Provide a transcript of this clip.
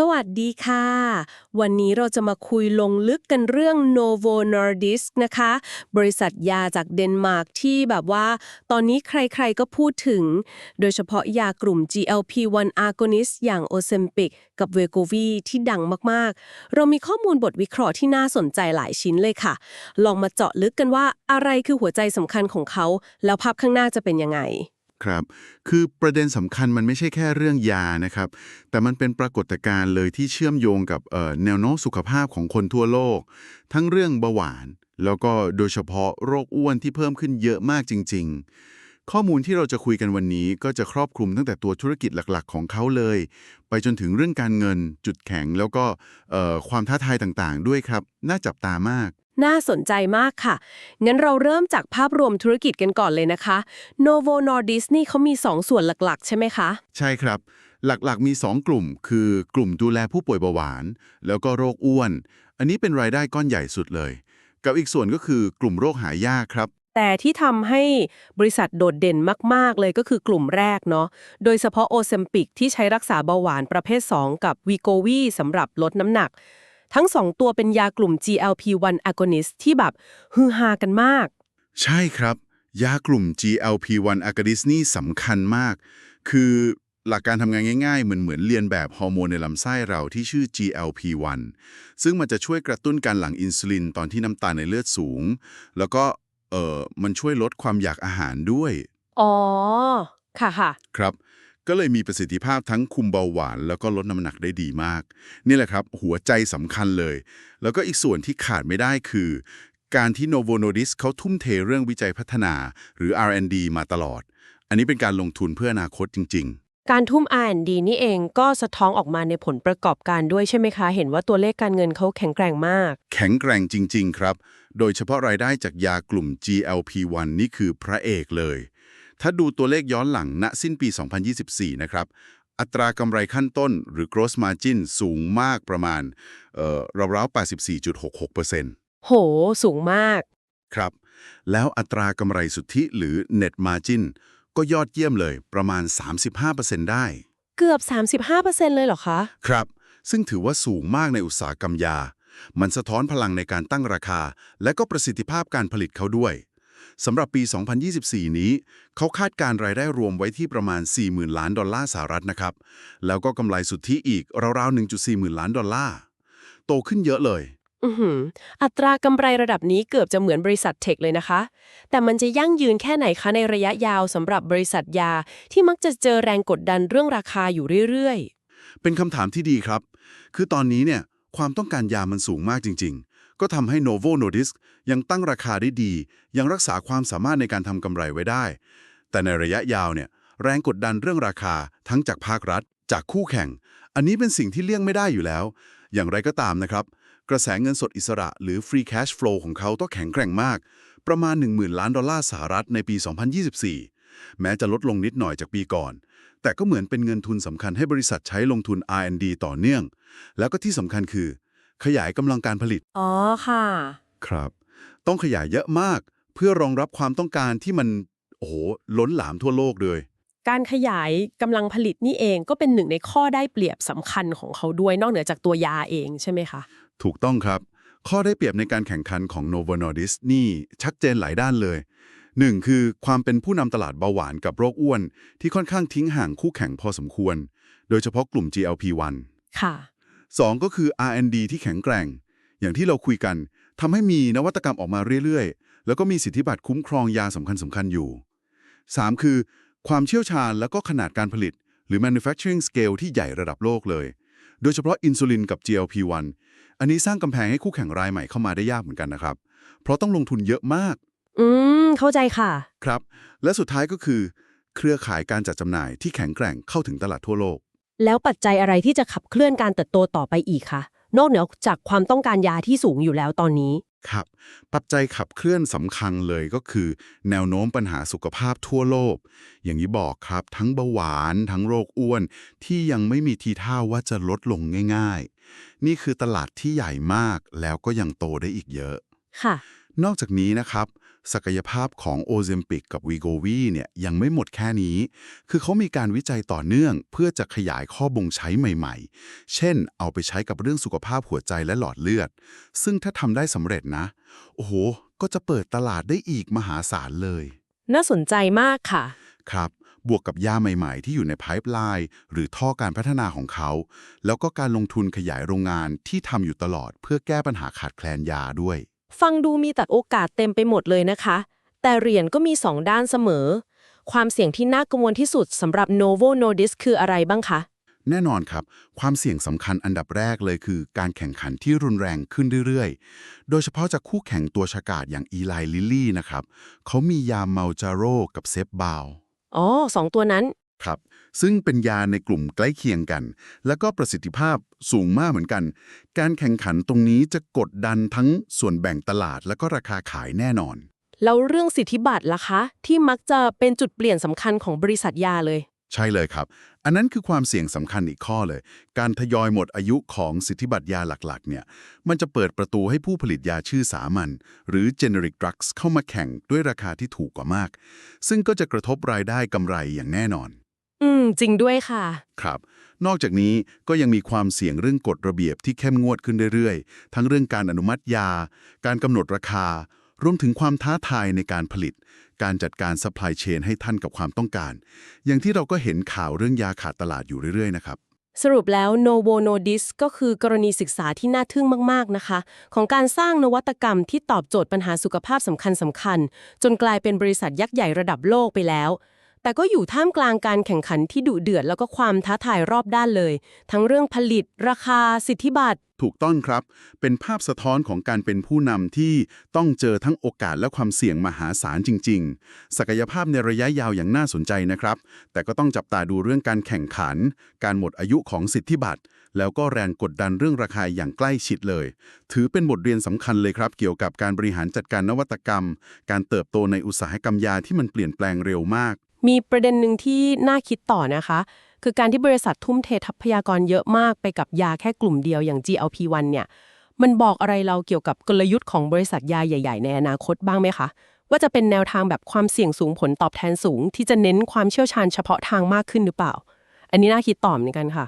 สวัสดีค่ะ วันนี้เราจะมาคุยลงลึกกันเรื่อง Novo Nordisk นะคะ บริษัทยาจากเดนมาร์กที่แบบว่า ตอนนี้ใครๆก็พูดถึง โดยเฉพาะยากลุ่ม GLP-1 agonist อย่าง Ozempic กับ Wegovy ที่ดังมากๆ เรามีข้อมูลบทวิเคราะห์ที่น่าสนใจหลายชิ้นเลยค่ะ ลองมาเจาะลึกกันว่าอะไรคือหัวใจสำคัญของเขา แล้วภาพข้างหน้าจะเป็นยังไง ครับ คือประเด็นสำคัญมันไม่ใช่แค่เรื่องยานะครับ แต่มันเป็นปรากฏการณ์เลยที่เชื่อมโยงกับเอ่อแนวโน้มสุขภาพของคนทั่วโลก ทั้งเรื่องเบาหวาน แล้วก็โดยเฉพาะโรคอ้วนที่เพิ่มขึ้นเยอะมากจริง ๆ ข้อมูลที่เราจะคุยกันวันนี้ก็จะครอบคลุมตั้งแต่ตัวธุรกิจหลักๆ ของเขาเลย ไปจนถึงเรื่องการเงินจุดแข็งแล้วก็เอ่อความท้าทายต่างๆ ด้วยครับ น่าจับตามาก น่าสนใจมากค่ะ งั้นเราเริ่มจากภาพรวมธุรกิจกันก่อนเลยนะคะ Novo Nordisk นี่เขามี 2 ส่วนหลักๆ ใช่ไหมคะ ใช่ครับ หลักๆมี 2 กลุ่ม คือกลุ่มดูแลผู้ป่วยเบาหวาน แล้วก็โรคอ้วน อันนี้เป็นรายได้ก้อนใหญ่สุดเลย กับอีกส่วนก็คือกลุ่มโรคหายากครับ แต่ที่ทำให้บริษัทโดดเด่นมาก ๆ เลยก็คือกลุ่มแรกเนาะ โดยเฉพาะโอเซมปิกที่ใช้รักษาเบาหวานประเภท 2 กับวีโกวีสำหรับลดน้ำหนัก ทั้ง2ตัวเป็นยากลุ่ม GLP-1 agonist ที่แบบฮือฮากันมาก ใช่ครับ ยากลุ่ม GLP-1 agonist นี่สำคัญมาก คือหลักการทำงานง่ายๆ เหมือนเหมือนเรียนแบบฮอร์โมนในลำไส้เราที่ชื่อ GLP-1 ซึ่งมันจะช่วยกระตุ้นการหลั่งอินซูลินตอนที่น้ำตาลในเลือดสูง แล้วก็เออมันช่วยลดความอยากอาหารด้วย อ๋อ ค่ะค่ะ ครับ ก็เลยมีประสิทธิภาพทั้งคุมเบาหวาน แล้วก็ลดน้ำหนักได้ดีมาก นี่แหละครับ หัวใจสำคัญเลย แล้วก็อีกส่วนที่ขาดไม่ได้คือ การที่ Novo Nordisk เขาทุ่มเทเรื่องวิจัยพัฒนาหรือ R&D มาตลอด อันนี้เป็นการลงทุนเพื่ออนาคตจริงการทุ่ม R&D นี่เองก็สะท้อนออกมาในผลประกอบการด้วยใช่ไหมคะ เห็นว่าตัวเลขการเงินเขาแข็งแกร่งมากๆแข็งแกร่งจริง ๆ ครับ โดยเฉพาะรายได้จากยากลุ่ม GLP-1 นี่คือพระเอกเลย ถ้าดูตัวเลขย้อนหลังณสิ้นปี 2024 นะครับ อัตรากำไรขั้นต้นหรือ gross margin สูงมากประมาณเอ่อราวๆ84.66%โห สูงมาก ครับ แล้วอัตรากำไรสุทธิหรือ net margin ก็ยอดเยี่ยมเลยประมาณ 35%ได้ เกือบ 35%เลยเหรอคะ ครับ ซึ่งถือว่าสูงมากในอุตสาหกรรมยา มันสะท้อนพลังในการตั้งราคา และก็ประสิทธิภาพการผลิตเขาด้วย สำหรับปี 2024 นี้ เขาคาดการรายได้รวมไว้ที่ประมาณ 40,000 ล้านดอลลาร์สหรัฐนะครับ แล้วก็กำไรสุทธิอีกราวๆ 1.4 หมื่นล้านดอลลาร์ โตขึ้นเยอะเลยอือหืออัตรากำไรระดับนี้เกือบจะเหมือนบริษัทเทคเลยนะคะ แต่มันจะยั่งยืนแค่ไหนคะในระยะยาวสำหรับบริษัทยาที่มักจะเจอแรงกดดันเรื่องราคาอยู่เรื่อยเป็นคำถามที่ดีครับ คือตอนนี้เนี่ยความต้องการยามันสูงมากจริงๆ ก็ทำให้ Novo Nordisk ยังตั้งราคาได้ดี ยังรักษาความสามารถในการทำกำไรไว้ได้ แต่ในระยะยาวเนี่ยแรงกดดันเรื่องราคาทั้งจากภาครัฐ จากคู่แข่ง อันนี้เป็นสิ่งที่เลี่ยงไม่ได้อยู่แล้ว อย่างไรก็ตามนะครับ กระแสเงินสดอิสระหรือ free cash flow ของเขาต้องแข็งแกร่งมาก ประมาณ 10,000 ล้านดอลลาร์สหรัฐในปี 2024 แม้จะลดลงนิดหน่อยจากปีก่อน แต่ก็เหมือนเป็นเงินทุนสำคัญให้บริษัทใช้ลงทุน R&D ต่อเนื่อง แล้วก็ที่สำคัญคือ ขยายกำลังการผลิตๆอ๋อค่ะ ครับ ต้องขยายเยอะมากเพื่อรองรับความต้องการที่มันโอ้โหล้นหลามทั่วโลกเลย การขยายกำลังผลิตนี่เองก็เป็นหนึ่งในข้อได้เปรียบสำคัญของเขาด้วยนอกเหนือจากตัวยาเองใช่ไหมคะ ถูกต้องครับ ข้อได้เปรียบในการแข่งขันของ Novo Nordisk นี่ชัดเจนหลายด้านเลยหนึ่งคือความเป็นผู้นำตลาดเบาหวานกับโรคอ้วน ที่ค่อนข้างทิ้งห่างคู่แข่งพอสมควร โดยเฉพาะกลุ่ม GLP-1 ค่ะ 2 ก็คือ R&D ที่แข็งแกร่ง อย่างที่เราคุยกันทำให้มีนวัตกรรมออกมาเรื่อยๆ แล้วก็มีสิทธิบัตรคุ้มครองยาสำคัญสำคัญอยู่ 3 คือ ความเชี่ยวชาญแล้วก็ขนาดการผลิต หรือ manufacturing scale ที่ใหญ่ระดับโลกเลย โดยเฉพาะอินซูลินกับ GLP-1 อันนี้สร้างกำแพงให้คู่แข่งรายใหม่เข้ามาได้ยากเหมือนกันนะครับ เพราะต้องลงทุนเยอะมาก อืม เข้าใจค่ะ ครับ และสุดท้ายก็คือ เครือข่ายการจัดจำหน่ายที่แข็งแกร่งเข้าถึงตลาดทั่วโลก แล้วปัจจัยอะไรที่จะขับเคลื่อนการเติบโตต่อไปอีกคะนอกเหนือจากความต้องการยาที่สูงอยู่แล้วตอนนี้ ครับ ปัจจัยขับเคลื่อนสำคัญเลยก็คือ แนวโน้มปัญหาสุขภาพทั่วโลก อย่างที่บอกครับ ทั้งเบาหวาน ทั้งโรคอ้วน ที่ยังไม่มีทีท่าว่าจะลดลงง่ายๆ นี่คือตลาดที่ใหญ่มากแล้วก็ยังโตได้อีกเยอะ ค่ะ นอกจากนี้นะครับ ศักยภาพของโอเซมปิกกับวีโกวีเนี่ยยังไม่หมดแค่นี้ คือเขามีการวิจัยต่อเนื่อง เพื่อจะขยายข้อบ่งใช้ใหม่ๆ เช่น เอาไปใช้กับเรื่องสุขภาพหัวใจและหลอดเลือด ซึ่งถ้าทำได้สำเร็จนะ โอ้โห ก็จะเปิดตลาดได้อีกมหาศาลเลย น่าสนใจมากค่ะ ครับ บวกกับยาใหม่ๆ ที่อยู่ในไพ p e ไลน์หรือท่อการพัฒนาของเขา แล้วก็การลงทุนขยายโรงงานที่ทำอยู่ตลอดเพื่อแก้ปัญหาขาดแคลนยาด้วย ฟังดูมีแต่โอกาสเต็มไปหมดเลยนะคะ แต่เหรียญก็มีสองด้านเสมอ ความเสี่ยงที่น่ากังวลที่สุดสำหรับ Novo Nordisk คืออะไรบ้างคะ แน่นอนครับ ความเสี่ยงสำคัญอันดับแรกเลยคือการแข่งขันที่รุนแรงขึ้นเรื่อยๆ โดยเฉพาะจากคู่แข่งตัวฉกาจอย่างอีไลลิลลี่นะครับ เขามียาเมาจาโรกับเซฟบาว อ๋อสองตัวนั้น ครับ ซึ่งเป็นยาในกลุ่มใกล้เคียงกัน แล้วก็ประสิทธิภาพสูงมากเหมือนกัน การแข่งขันตรงนี้จะกดดันทั้งส่วนแบ่งตลาด และก็ราคาขายแน่นอน แล้วเรื่องสิทธิบัตรล่ะคะ ที่มักจะเป็นจุดเปลี่ยนสำคัญของบริษัทยาเลย ใช่เลยครับ อันนั้นคือความเสี่ยงสำคัญอีกข้อเลย การทยอยหมดอายุของสิทธิบัตรยาหลักๆ เนี่ย มันจะเปิดประตูให้ผู้ผลิตยาชื่อสามัญหรือ generic drugs เข้ามาแข่งด้วยราคาที่ถูกกว่ามาก ซึ่งก็จะกระทบรายได้กำไรอย่างแน่นอน อืม จริงด้วยค่ะ ครับ นอกจากนี้ก็ยังมีความเสี่ยงเรื่องกฎระเบียบที่เข้มงวดขึ้นเรื่อยๆ ทั้งเรื่องการอนุมัติยา การกำหนดราคา รวมถึงความท้าทายในการผลิต การจัดการ supply chain ให้ท่านกับความต้องการ อย่างที่เราก็เห็นข่าวเรื่องยาขาดตลาดอยู่เรื่อยๆนะครับ สรุปแล้ว Novo Nordisk ก็คือกรณีศึกษาที่น่าทึ่งมากๆนะคะ ของการสร้างนวัตกรรมที่ตอบโจทย์ปัญหาสุขภาพสำคัญสำคัญๆจนกลายเป็นบริษัทยักษ์ใหญ่ระดับโลกไปแล้ว แต่ก็อยู่ท่ามกลางการแข่งขันที่ดุเดือดแล้วก็ความท้าทายรอบด้านเลย ทั้งเรื่องผลิต ราคา สิทธิบัตร ถูกต้องครับ เป็นภาพสะท้อนของการเป็นผู้นำที่ต้องเจอทั้งโอกาสและความเสี่ยงมหาศาลจริง ๆ ศักยภาพในระยะยาวอย่างน่าสนใจนะครับ แต่ก็ต้องจับตาดูเรื่องการแข่งขัน การหมดอายุของสิทธิบัตร แล้วก็แรงกดดันเรื่องราคาอย่างใกล้ชิดเลย ถือเป็นบทเรียนสำคัญเลยครับ เกี่ยวกับการบริหารจัดการนวัตกรรม การเติบโตในอุตสาหกรรมยาที่มันเปลี่ยนแปลงเร็วมาก มีประเด็นหนึ่งที่น่าคิดต่อนะคะ คือการที่บริษัททุ่มเททรัพยากรเยอะมากไปกับยาแค่กลุ่มเดียวอย่าง GLP-1 เนี่ยมันบอกอะไรเราเกี่ยวกับกลยุทธ์ของบริษัทยาใหญ่ ๆ ในอนาคตบ้างไหมคะ ว่าจะเป็นแนวทางแบบความเสี่ยงสูงผลตอบแทนสูง ที่จะเน้นความเชี่ยวชาญเฉพาะทางมากขึ้นหรือเปล่า อันนี้น่าคิดต่อเหมือนกันค่ะ